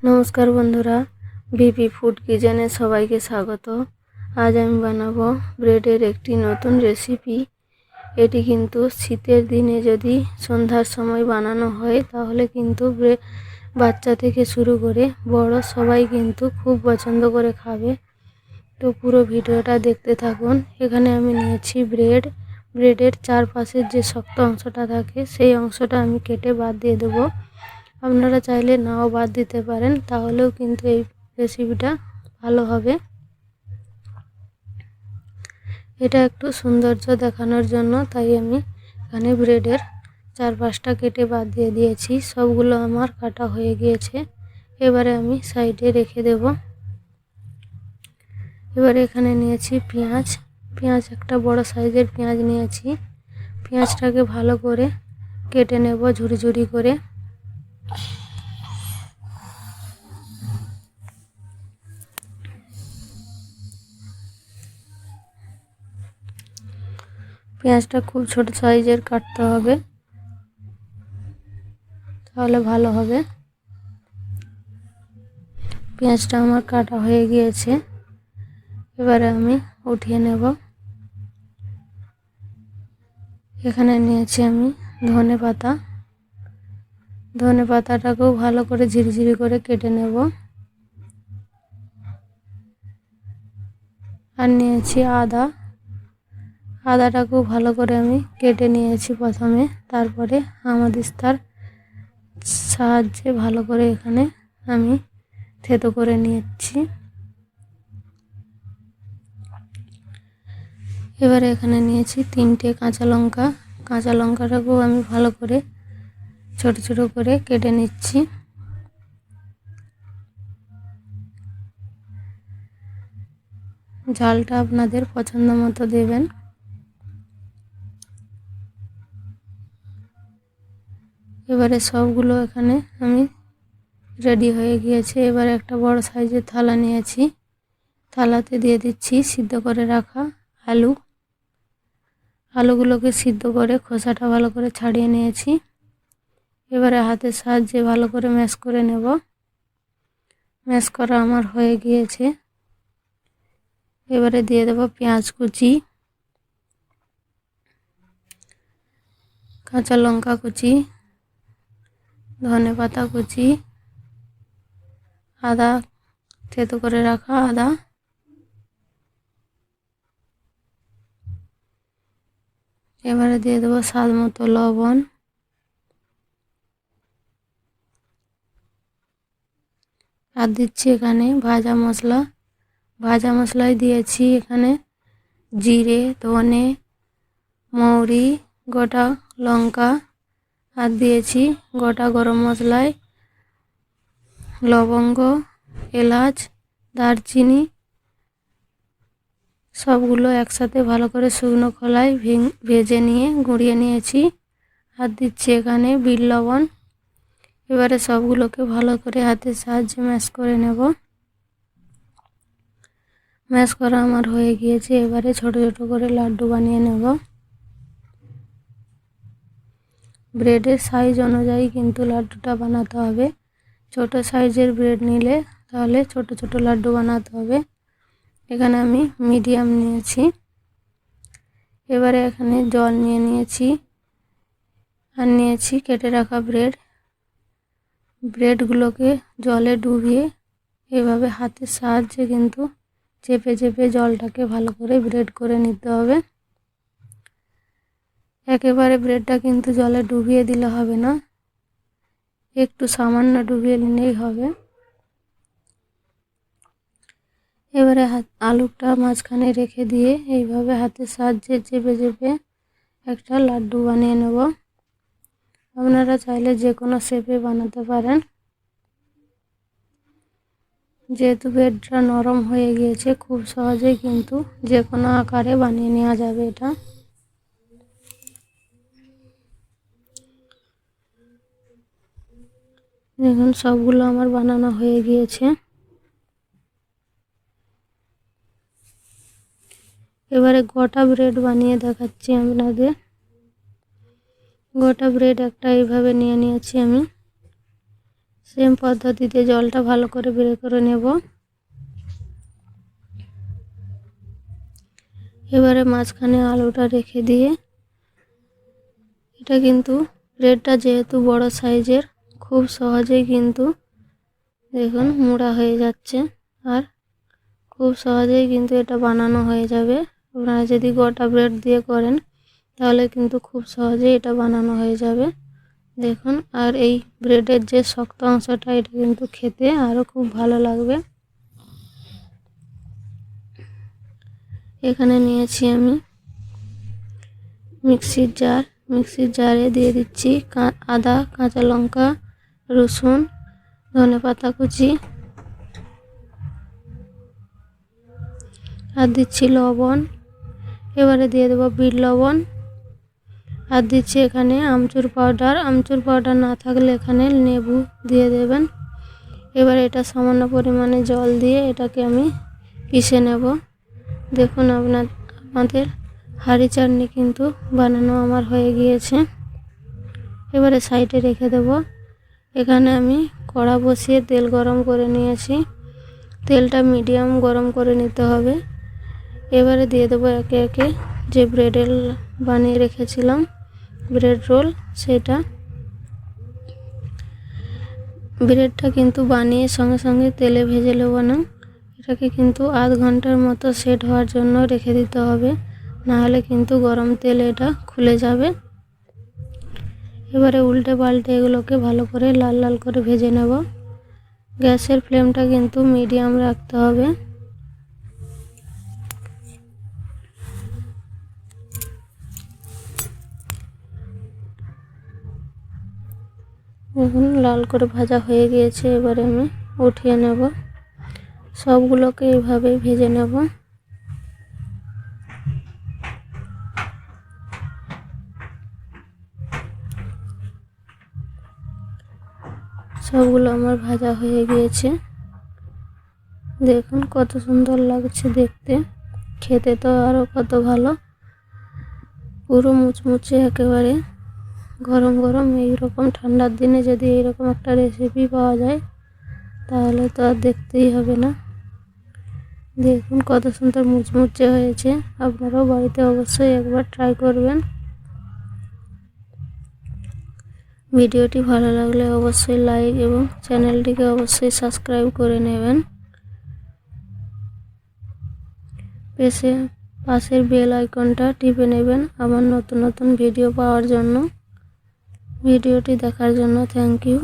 নমস্কার বন্ধুরা BP food কিচেনে সবাইকে স্বাগত। আজ আমি বানাবো ব্রেডের একটি নতুন রেসিপি এটি কিন্তু শীতের দিনে যদি সন্ধ্যার সময় বানানো হয়, তাহলে কিন্তু বাচ্চা থেকে শুরু করে বড় সবাই কিন্তু খুব পছন্দ করে খাবে। তো পুরো ভিডিওটা দেখতে থাকুন। এখানে আমি নিয়েছি ব্রেড ব্রেডের চারপাশের যে শক্ত অংশটা থাকে, সেই অংশটা আমি কেটে বাদ দিয়ে দেবো। আপনারা চাইলে নাও বাদ দিতে পারেন, তাহলেও কিন্তু এই রেসিপিটা ভালো হবে। এটা একটু সৌন্দর্য দেখানোর জন্য তাই আমি এখানে ব্রেডের চার পাঁচটা কেটে বাদ দিয়ে দিয়েছি, সবগুলো আমার কাটা হয়ে গিয়েছে। এবারে আমি সাইডে রেখে দেব। এবারে এখানে নিয়েছি পেঁয়াজ। পেঁয়াজ একটা বড় সাইজের পেঁয়াজ নিয়েছি। পেঁয়াজটাকে ভালো করে কেটে নেব ঝুড়ি ঝুড়ি করে। পেঁয়াজটা খুব ছোট সাইজের কাটতে হবে। তাহলে ভালো হবে। পেঁয়াজটা আমার কাটা হয়ে গিয়েছে। এবারে আমি উঠিয়ে নেব। এখানে নিয়েছি আমি ধনে পাতা। ধনে পাতাটাকেও ভালো করে ঝিরিঝিরি করে কেটে নেব। আর নিয়েছি আদা। আদাটাকেও ভালো করে আমি কেটে নিয়েছি প্রথমে। তারপরে আমাদিস্তার সাহায্যে ভালো করে এখানে আমি থেতো করে নিয়েছি। এবারে এখানে নিয়েছি তিনটে কাঁচা লঙ্কা। কাঁচা লঙ্কাটাকেও আমি ভালো করে ছোট ছোট করে কেটে নিচ্ছি। ঝালটা আপনাদের পছন্দ মতো দেবেন। এবারে সবগুলো এখানে আমি রেডি হয়ে গিয়েছে। এবারে একটা বড় সাইজের থালা নিয়েছি। থালাতে দিয়ে দিচ্ছি সিদ্ধ করে রাখা আলু। আলুগুলোকে সিদ্ধ করে খোসাটা ভালো করে ছাড়িয়ে নিয়েছি। এবারে হাতের সাহায্যে ভালো করে ম্যাশ করে নেব। ম্যাশ করা আমার হয়ে গিয়েছে। এবারে দিয়ে দেব পেঁয়াজ কুচি, কাঁচা লঙ্কা কুচি, ধনে পাতা কুচি, আদা থেতো করে রাখা আদা। এবারে দিয়ে দেবো স্বাদ মতো লবণ। আর দিচ্ছি এখানে ভাজা মশলা। ভাজা মশলাই দিয়েছি এখানে জিরে, ধনে, মৌরি, গোটা লঙ্কা আর দিয়েছি গোটা গরম মশলায় লবঙ্গ, এলাচ, দারচিনি সবগুলো একসাথে ভালো করে শুকনো খোলায় ভেজে নিয়ে গুঁড়িয়ে নিয়েছি। আর দিচ্ছি এখানে বিট লবণ। এবারে সবগুলোকে ভালো করে হাতের সাহায্যে ম্যাশ করে নেব। ম্যাশ করা আমার হয়ে গিয়েছে। এবারে ছোট ছোট করে লাড্ডু বানিয়ে নেব। ব্রেডের সাইজ অনুযায়ী কিন্তু লাড্ডুটা বানাতে হবে। ছোট সাইজের ব্রেড নিলে তাহলে ছোট ছোট লাড্ডু বানাতে হবে। এখানে আমি মিডিয়াম নিয়েছি। এবারে এখানে জল নিয়ে নিয়েছি। আর নিয়েছি কেটে রাখা ব্রেড। ব্রেডগুলোকে জলে ডুবিয়ে এভাবে হাতের সাহায্যে কিন্তু চেপে চেপে জলটাকে ভালো করে ব্রেড করে নিতে হবে। একেবারে ব্রেডটা কিন্তু জলে ডুবিয়ে দিলে হবে না। একটু সামান্য ডুবিয়ে নিলেই হবে। এবারে হাত, আলুটা মাঝখানে রেখে দিয়ে এইভাবে হাতের সাহায্যে চেপে চেপে একটা লাড্ডু বানিয়ে নেব। আপনারা চাইলে যে কোনো শেপে বানাতে পারেন। যেহেতু বেডটা নরম হয়ে গিয়েছে, খুব সহজেই কিন্তু যে কোনো আকারে বানিয়ে নেওয়া যাবে এটা। দেখুন, সবগুলো আমার বানানো হয়ে গিয়েছে। এবারে গোটা ব্রেড বানিয়ে দেখাচ্ছি আপনাদের। গোটা ব্রেড একটা এইভাবে নিয়ে নিয়েছি আমি। সেম পদ্ধতিতে জলটা ভালো করে বের করে নেব। এবারে মাঝখানে আলুটা রেখে দিয়ে, এটা কিন্তু ব্রেডটা যেহেতু বড় সাইজের, খুব সহজেই কিন্তু দেখুন মোড়া হয়ে যাচ্ছে। আর খুব সহজেই কিন্তু এটা বানানো হয়ে যাবে। আপনারা যদি গোটা ব্রেড দিয়ে করেন তাহলে কিন্তু খুব সহজেই এটা বানানো হয়ে যাবে। দেখুন, আর এই ব্রেডের যে শক্ত অংশটা, এটা কিন্তু খেতে আরও খুব ভালো লাগবে। এখানে নিয়েছি আমি মিক্সির জার। মিক্সির জারে দিয়ে দিচ্ছি আদা, কাঁচা লঙ্কা, রসুন, ধনে পাতা কুচি আর দিচ্ছি লবণ। এবারে দিয়ে দেবো বিট লবণ। আর দিচ্ছি এখানে, আমচুর পাউডার আমচুর পাউডার না থাকলে এখানে লেবু দিয়ে দেবেন। এবার এটা সামান্য পরিমাণে জল দিয়ে এটাকে আমি পিষে নেব। দেখুন আপনার, আমাদের হাঁড়ি চাটনি কিন্তু বানানো আমার হয়ে গিয়েছে। এবারে সাইডে রেখে দেব। এখানে আমি কড়া বসিয়ে তেল গরম করে নিয়েছি। তেলটা মিডিয়াম গরম করে নিতে হবে। এবারে দিয়ে দেবো একে একে যে ব্রেডের বানিয়ে রেখেছিলাম। ব্রেড রোল, সেটা। ব্রেডটা কিন্তু বানিয়ে সঙ্গে সঙ্গে তেলে ভেজে নেব না। এটাকে কিন্তু আধ ঘণ্টার মতো সেট হওয়ার জন্য রেখে দিতে হবে। নাহলে কিন্তু গরম তেলে এটা খুলে যাবে। এবারে উল্টে পাল্টে এগুলোকে ভালো করে লাল লাল করে ভেজে নেব। গ্যাসের ফ্লেমটা কিন্তু মিডিয়াম রাখতে হবে। এখন লাল করে ভাজা হয়ে গিয়েছে। এবারে আমি উঠিয়ে নেব। সবগুলোকে এইভাবেই ভেজে নেব। সবগুলো আমার ভাজা হয়ে গিয়েছে। দেখুন, কত সুন্দর লাগছে দেখতে। খেতে তো আরও কত ভালো। পুরো মুচমুচে একেবারে। গরম গরম এইরকম ঠান্ডার দিনে যদি এইরকম একটা রেসিপি পাওয়া যায়, তাহলে তো আর দেখতেই হবে না। দেখুন কত সুন্দর মুচমুচে হয়েছে। আপনারাও বাড়িতে অবশ্যই একবার ট্রাই করবেন। ভিডিওটি ভালো লাগলে অবশ্যই লাইক এবং চ্যানেলটিকে অবশ্যই সাবস্ক্রাইব করে নেবেন। পেশে পাশের বেল আইকনটা টিপে নেবেন আমার নতুন নতুন ভিডিও পাওয়ার জন্য। ভিডিওটি দেখার জন্য থ্যাংক ইউ